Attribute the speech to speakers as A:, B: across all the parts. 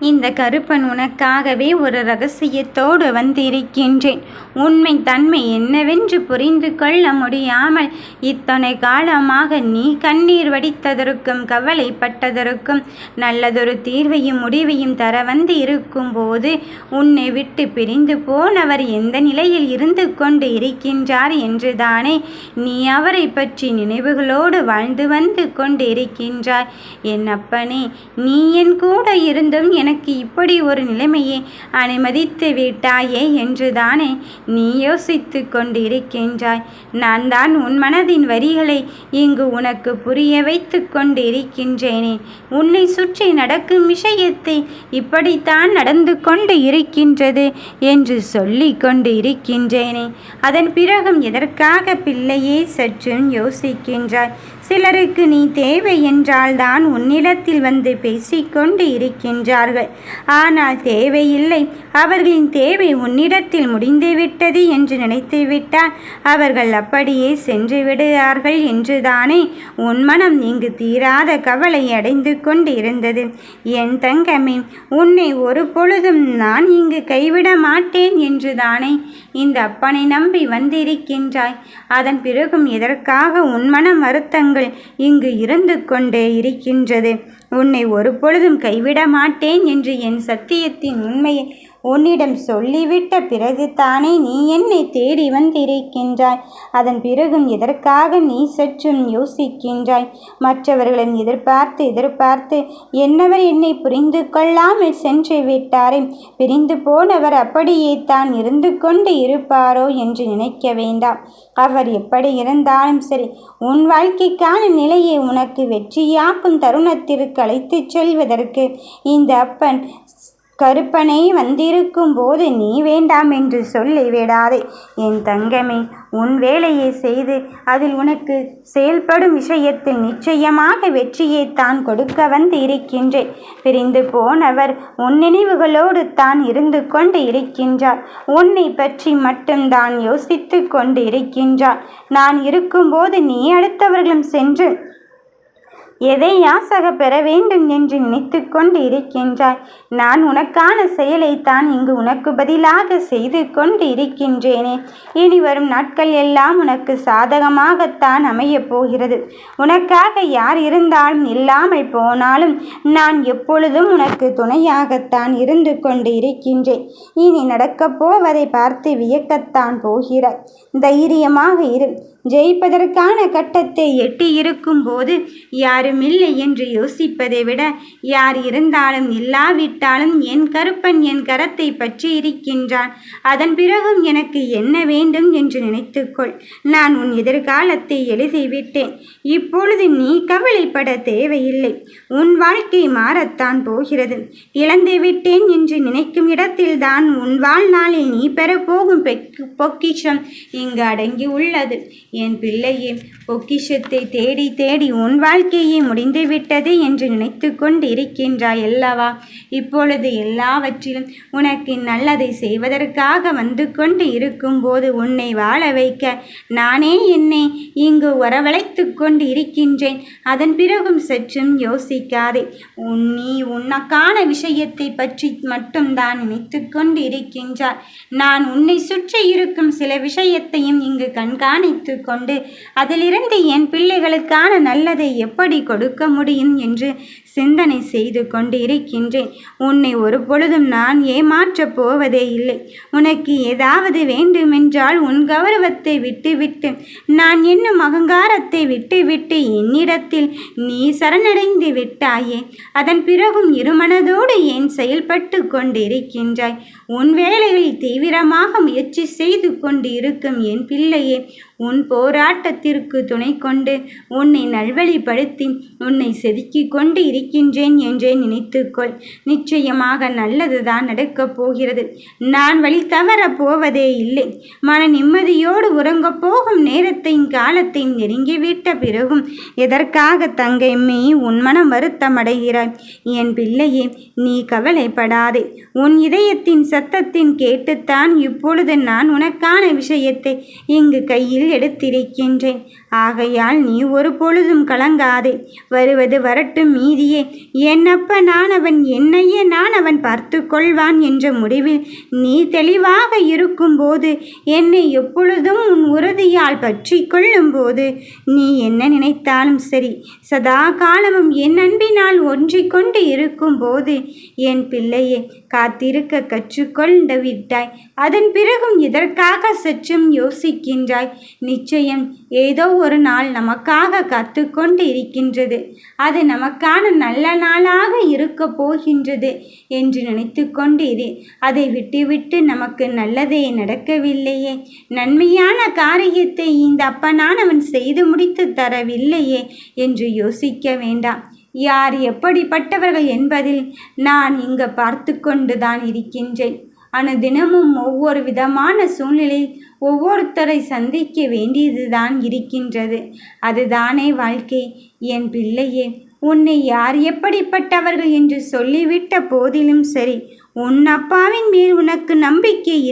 A: இந்த கருப்பன் உனக்காகவே ஒரு ரகசியத்தோடு வந்திருக்கின்றேன். உண்மை தன்மை என்னவென்று புரிந்து கொள்ள முடியாமல் இத்தனை காலமாக நீ கண்ணீர் வடித்ததற்கும் கவலைப்பட்டதற்கும் நல்லதொரு தீர்வையும் முடிவையும் தர வந்து இருக்கும்போது உன்னை விட்டு பிரிந்து போனவர் எந்த நிலையில் இருந்து கொண்டு இருக்கின்றார் என்றுதானே நீ அவரை பற்றி நினைவுகளோடு வாழ்ந்து வந்து கொண்டு இருக்கின்றாய் என் அப்பனே நீ என் கூட இருந்தும் எனக்கு இப்படி ஒரு நிலைமையை அனுமதித்து விட்டாயே என்றுதானே நீ யோசித்து கொண்டிருக்கின்றாய். நான் தான் உன் மனதின் வரிகளை இங்கு உனக்கு புரிய வைத்து கொண்டிருக்கின்றேனே. உன்னை சுற்றி நடக்கும் விஷயத்தை இப்படித்தான் நடந்து கொண்டு இருக்கின்றது என்று சொல்லி கொண்டு இருக்கின்றேனே அதன் பிறகும் எதற்காக பிள்ளையே சற்றும் யோசிக்கின்றாய். சிலருக்கு நீ தேவை என்றால் தான் உன்னிடத்தில் வந்து பேசிக்கொண்டு இருக்கின்றார்கள். ஆனால் தேவையில்லை. அவர்களின் தேவை உன்னிடத்தில் முடிந்துவிட்டது என்று நினைத்துவிட்டால் அவர்கள் அப்படியே சென்று விடுவார்கள் என்றுதானே. உன் மனம் இங்கு தீராத கவலை அடைந்து கொண்டு இருந்தது என் தங்கமே உன்னை ஒரு பொழுதும் நான் இங்கு கைவிட மாட்டேன் என்றுதானே. இந்த அப்பனை நம்பி வந்திருக்கின்றாய். அதன் பிறகும் எதற்காக உன் மனம் வருத்தங்கள் இங்கு இருந்து கொண்டே இருக்கின்றது? உன்னை ஒரு பொழுதும் கைவிட மாட்டேன் என்று என் சத்தியத்தின் உண்மையை உன்னிடம் சொல்லிவிட்ட பிறகு தானே நீ என்னை தேடி வந்திருக்கின்றாய்? அதன் பிறகும் எதற்காக நீ சற்றும் யோசிக்கின்றாய்? மற்றவர்களின் எதிர்பார்த்து எதிர்பார்த்து என்னவர் என்னை புரிந்து கொள்ளாமல் சென்று விட்டாரே? பிரிந்து போனவர் அப்படியே தான் இருந்து கொண்டு இருப்பாரோ என்று நினைக்க வேண்டாம். அவர் எப்படி இருந்தாலும் சரி உன் வாழ்க்கைக்கான நிலையை உனக்கு வெற்றியாக்கும் தருணத்திற்கு அழைத்துச் செல்வதற்கு இந்த அப்பன் கருப்பனை வந்திருக்கும் போது நீ வேண்டாம் என்று சொல்லி விடாதே. என் தங்கமே உன் வேலையை செய்து அதில் உனக்கு செயல்படும் விஷயத்தில் நிச்சயமாக வெற்றியை தான் கொடுக்க வந்து இருக்கின்றேன். பிரிந்து போனவர் உன் நினைவுகளோடு தான் இருந்து கொண்டு இருக்கின்றார். உன்னை பற்றி மட்டும்தான் யோசித்து கொண்டு இருக்கின்றார். நான் இருக்கும்போது நீ அடுத்தவர்களும் சென்று எதை யாசக பெற வேண்டும் என்று நினைத்து கொண்டு இருக்கின்றாய்? நான் உனக்கான செயலைத்தான் இங்கு உனக்கு பதிலாக செய்து கொண்டு இருக்கின்றேனே. இனி வரும் நாட்கள் எல்லாம் உனக்கு சாதகமாகத்தான் அமையப் போகிறது. உனக்காக யார் இருந்தாலும் இல்லாமல் போனாலும் நான் எப்பொழுதும் உனக்கு துணையாகத்தான் இருந்து கொண்டு இருக்கின்றேன். இனி நடக்கப் போவதை பார்த்து வியக்கத்தான் போகிறாய். தைரியமாக இரு. ஜெயிப்பதற்கான கட்டத்தை எட்டியிருக்கும் போது யாரும் இல்லை என்று யோசிப்பதை விட யார் இருந்தாலும் இல்லாவிட்டாலும் என் கருப்பன் என் கரத்தை பற்றி இருக்கின்றான். அதன் பிறகும் எனக்கு என்ன வேண்டும் என்று நினைத்துக்கொள். நான் உன் எதிர்காலத்தை எழுதிவிட்டேன் இப்பொழுது நீ கவலைப்பட தேவையில்லை. உன் வாழ்க்கை மாறத்தான் போகிறது. இழந்து விட்டேன் என்று நினைக்கும் இடத்தில்தான் உன் வாழ்நாளில் நீ பெறப்போகும் பொக்கிஷம் இங்கு அடங்கி உள்ளது என் பிள்ளையே பொக்கிஷத்தை தேடி தேடி உன் வாழ்க்கையே முடிந்துவிட்டது என்று நினைத்து கொண்டு இருக்கின்றாய் அல்லவா? இப்பொழுது எல்லாவற்றிலும் உனக்கு நல்லதை செய்வதற்காக வந்து கொண்டு இருக்கும்போது உன்னை வாழ வைக்க நானே என்னை இங்கு வரவழைத்து கொண்டு இருக்கின்றேன். அதன் பிறகும் சற்றும் யோசிக்காதே. உன் நீ உனக்கான விஷயத்தை பற்றி மட்டும்தான் நினைத்து கொண்டு இருக்கின்றார் நான் உன்னை சுற்றி இருக்கும் சில விஷயத்தையும் இங்கு கண்காணித்து கொண்டு அதிலிருந்து என் பிள்ளைகளுக்கான நல்லதை எப்படி கொடுக்க முடியும்? என்று சிந்தனை செய்து கொண்டு இருக்கின்றேன் உன்னை ஒரு பொழுதும் நான் ஏமாற்றப் போவதே இல்லை. உனக்கு ஏதாவது வேண்டுமென்றால் உன் கௌரவத்தை விட்டுவிட்டு நான் என்னும் அகங்காரத்தை விட்டுவிட்டு என்னிடத்தில் நீ சரணடைந்து விட்டாயே. அதன் பிறகும் இருமனதோடு ஏன் செயல்பட்டு கொண்டிருக்கின்றாய்? உன் வேலையில் தீவிரமாக முயற்சி செய்து கொண்டு இருக்கும் என் பிள்ளையே உன் போராட்டத்திற்கு துணை கொண்டு உன்னை நல்வழிப்படுத்தி உன்னை செதுக்கி கொண்டு இருக்கின்றேன் என்றே நினைத்துக்கொள். நிச்சயமாக நல்லதுதான் நடக்கப் போகிறது. நான் வழி தவறப் போவதே இல்லை. மன நிம்மதியோடு உறங்கப் போகும் நேரத்தையும் காலத்தையும் நெருங்கிவிட்ட பிறகும் எதற்காக தங்கைமே உன் மனம் வருத்தமடைகிறாய்? என் பிள்ளையே நீ கவலைப்படாதே. உன் இதயத்தின் சத்தத்தின் கேட்டுத்தான் இப்பொழுது நான் உனக்கான விஷயத்தை இங்கு கையில் எடுத்திருக்கின்றேன். ஆகையால் நீ ஒரு பொழுதும் கலங்காதே. வருவது வரட்டும் மீதியே என்னப்ப நான் அவன் என்னையே அப்பனானவன் பார்த்து கொள்வான் என்ற முடிவில் நீ தெளிவாக இருக்கும்போது என்னை எப்பொழுதும் உன் உறுதியால் பற்றி கொள்ளும்போது நீ என்ன நினைத்தாலும் சரி. சதா காலமும் என் அன்பினால் ஒன்றிக்கொண்டு இருக்கும்போது என் பிள்ளையை காத்திருக்க கற்று கொண்டு விட்டாய் அதன் பிறகும் இதற்காக சற்றும் யோசிக்கின்றாய். நிச்சயம் ஏதோ ஒரு நாள் நமக்காக காத்துக்கொண்டு இருக்கின்றது அது நமக்கான நல்ல நாளாக இருக்க போகின்றது என்று நினைத்து இரு அதை விட்டுவிட்டு நமக்கு நல்லதே நடக்கவில்லையே. நன்மையான காரியத்தை இந்த அப்பனானவன் செய்து முடித்து தரவில்லையே என்று யோசிக்க வேண்டாம். யார் எப்படிப்பட்டவர்கள் என்பதில் நான் இங்கு பார்த்து கொண்டுதான் இருக்கின்றேன் தினமும் ஒவ்வொரு விதமான சூழ்நிலை ஒவ்வொருத்தரை சந்திக்க வேண்டியதுதான் இருக்கின்றது. அதுதானே வாழ்க்கை. என் பிள்ளையே உன்னை யார் எப்படிப்பட்டவர்கள் என்று சொல்லிவிட்ட போதிலும் சரி உன் அப்பாவின் மேல் உனக்கு நம்பிக்கை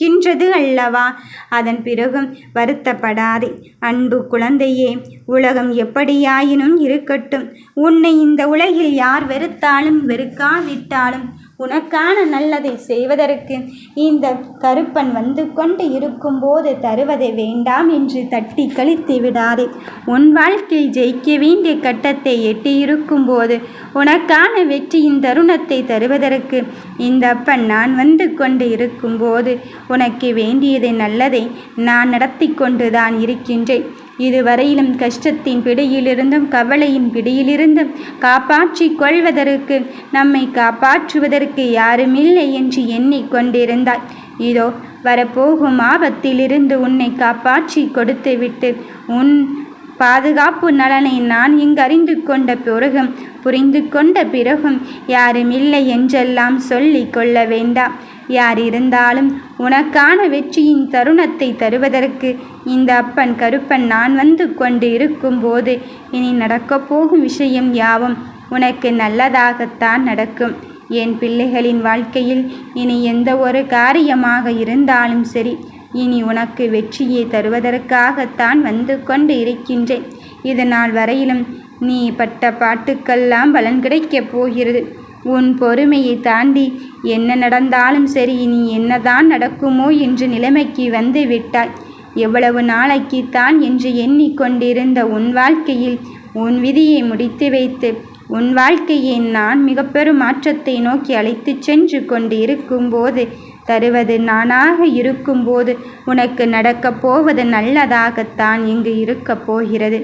A: கின்றது அல்லவா? அதன் பிறகும் வருத்தப்படாதே. அன்பு குழந்தையே உலகம் எப்படியாயினும் இருக்கட்டும். உன்னை இந்த உலகில் யார் வெறுத்தாலும் வெறுக்காவிட்டாலும் உனக்கான நல்லதை செய்வதற்கு இந்த கருப்பன் வந்து கொண்டு இருக்கும்போது தருவதை வேண்டாம் என்று தட்டி கழித்து விடாதே. உன் வாழ்க்கையில் ஜெயிக்க வேண்டிய கட்டத்தை எட்டியிருக்கும் போது உனக்கான வெற்றியின் தருணத்தை தருவதற்கு இந்த அப்பன் நான் வந்து கொண்டு இருக்கும்போது உனக்கு வேண்டியதை நல்லதை நான் நடத்தி கொண்டுதான் இருக்கின்றேன். இதுவரையிலும் கஷ்டத்தின் பிடியிலிருந்தும் கவலையின் பிடியிலிருந்தும் காப்பாற்றிக் கொள்வதற்கு நம்மை காப்பாற்றுவதற்கு யாருமில்லை என்று எண்ணிக்கொண்டிருந்தாய் இதோ வரப்போகும் ஆபத்திலிருந்து உன்னை காப்பாற்றி கொடுத்துவிட்டு உன் பாதுகாப்பு நலனை நான் இங்கு அறிந்து கொண்ட பிறகும் புரிந்து கொண்ட பிறகும் யாருமில்லை என்றெல்லாம் சொல்லி கொள்ள வேண்டாம். யார் இருந்தாலும் உனக்கான வெற்றியின் தருணத்தை தருவதற்கு இந்த அப்பன் கருப்பன் நான் வந்து கொண்டு இருக்கும்போது இனி நடக்கப் போகும் விஷயம் யாவும் உனக்கு நல்லதாகத்தான் நடக்கும். என் பிள்ளைகளின் வாழ்க்கையில் இனி எந்த ஒரு காரியமாக இருந்தாலும் சரி இனி உனக்கு வெற்றியை தருவதற்காகத்தான் வந்து கொண்டு இருக்கின்றேன் இதனால் வரையிலும் நீ பட்ட பாட்டுக்கெல்லாம் பலன் கிடைக்கப் போகிறது. உன் பொறுமையை தாண்டி என்ன நடந்தாலும் சரி இனி என்னதான் நடக்குமோ என்று நிலைமைக்கு வந்து விட்டாய். எவ்வளவு நாளைக்கு தான் என்று எண்ணிக்கொண்டிருந்த உன் வாழ்க்கையில் உன் விதியை முடித்து வைத்து உன் வாழ்க்கையை நான் மிக பெரும் மாற்றத்தை நோக்கி அழைத்துச் சென்று கொண்டு இருக்கும்போது தருவது நானாக இருக்கும்போது உனக்கு நடக்கப் போவது நல்லதாகத்தான் இங்கு இருக்கப் போகிறது.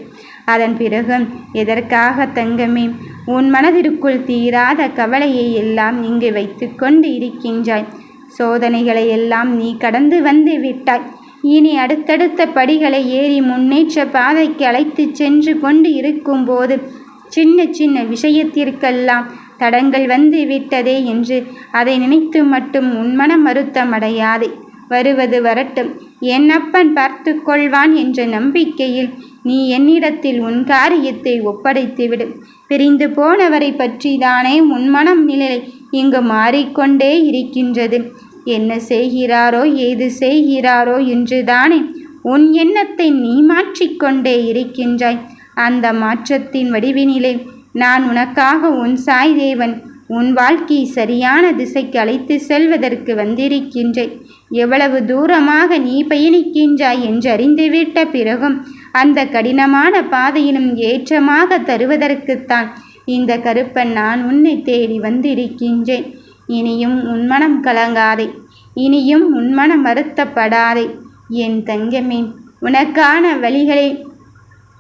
A: அதன் பிறகு எதற்காக தங்கமே? உன் மனதிற்குள் தீராத கவலையை எல்லாம் இங்கு வைத்து கொண்டு இருக்கின்றாய். சோதனைகளை எல்லாம் நீ கடந்து வந்து விட்டாய். இனி அடுத்தடுத்த படிகளை ஏறி முன்னேற்ற பாதைக்கு அழைத்து சென்று கொண்டு இருக்கும்போது சின்ன சின்ன விஷயத்திற்கெல்லாம் தடங்கள் வந்து விட்டதே என்று அதை நினைத்து மட்டும் உன்மனம் வருத்தமடையாதே வருவது வரட்டும். என் அப்பன் பார்த்து கொள்வான் என்ற நம்பிக்கையில் நீ என்னிடத்தில் உன் காரியத்தை ஒப்படைத்துவிடு பிரிந்து போனவரை பற்றிதானே உன் மனம் நிலை இங்கு மாறிக்கொண்டே இருக்கின்றது. என்ன செய்கிறாரோ ஏது செய்கிறாரோ என்றுதானே உன் எண்ணத்தை நீ மாற்றிக்கொண்டே இருக்கின்றாய். அந்த மாற்றத்தின் வடிவினிலே நான் உனக்காக உன் சாய் தேவன் உன் வாழ்க்கையை சரியான திசைக்கு அழைத்து செல்வதற்கு வந்திருக்கின்றேன். எவ்வளவு தூரமாக நீ பயணிக்கின்றாய் என்று அறிந்துவிட்ட பிறகும் அந்த கடினமான பாதையிலும் ஏற்றமாக தருவதற்குத்தான் இந்த கருப்பன் நான் உன்னை தேடி வந்திருக்கின்றேன். இனியும் உன்மனம் கலங்காதே. இனியும் உன்மனம் வருத்தப்படாதே. என் தங்கமே உனக்கான வழிகளை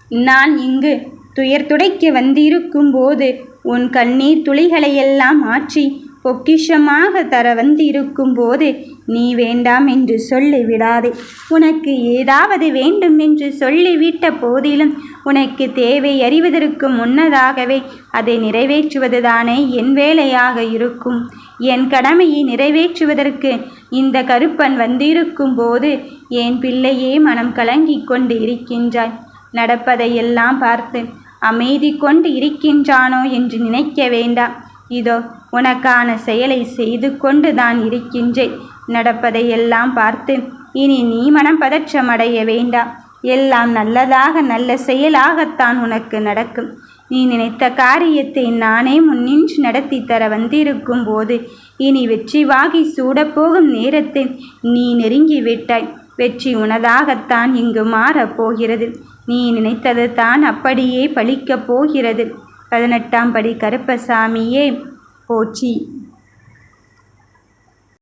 A: நான் இங்கு துயர் துடைக்க வந்திருக்கும் போது உன் கண்ணீர் துளிகளையெல்லாம் மாற்றி பொக்கிஷமாக தர வந்திருக்கும் போது நீ வேண்டாம் என்று சொல்லிவிடாதே உனக்கு ஏதாவது வேண்டும் என்று சொல்லிவிட்ட போதிலும் உனக்கு தேவை அறிவதற்கு முன்னதாகவே அதை நிறைவேற்றுவதுதானே என் வேலையாக இருக்கும். என் கடமையை நிறைவேற்றுவதற்கு இந்த கருப்பன் வந்திருக்கும் போது என் பிள்ளையே மனம் கலங்கி கொண்டு இருக்கின்றாய் நடப்பதையெல்லாம் பார்த்து அமைதி கொண்டு இருக்கின்றானோ என்று நினைக்க வேண்டாம். இதோ உனக்கான செயலை செய்து கொண்டு தான் இருக்கின்றேன். நடப்பதையெல்லாம் பார்த்து இனி நீ மனம் பதற்றமடைய வேண்டாம் எல்லாம் நல்லதாக நல்ல செயலாகத்தான் உனக்கு நடக்கும். நீ நினைத்த காரியத்தை நானே முன்னின்று நடத்தி தர வந்திருக்கும் போது இனி வெற்றி வாகி சூடப்போகும் நேரத்தை நீ நெருங்கி விட்டாய். வெற்றி உனதாகத்தான் இங்கு மாறப் போகிறது. நீ நினைத்தது தான் அப்படியே பழிக்கப் போகிறது. பதினெட்டாம் படி கருப்பசாமியே போற்றி.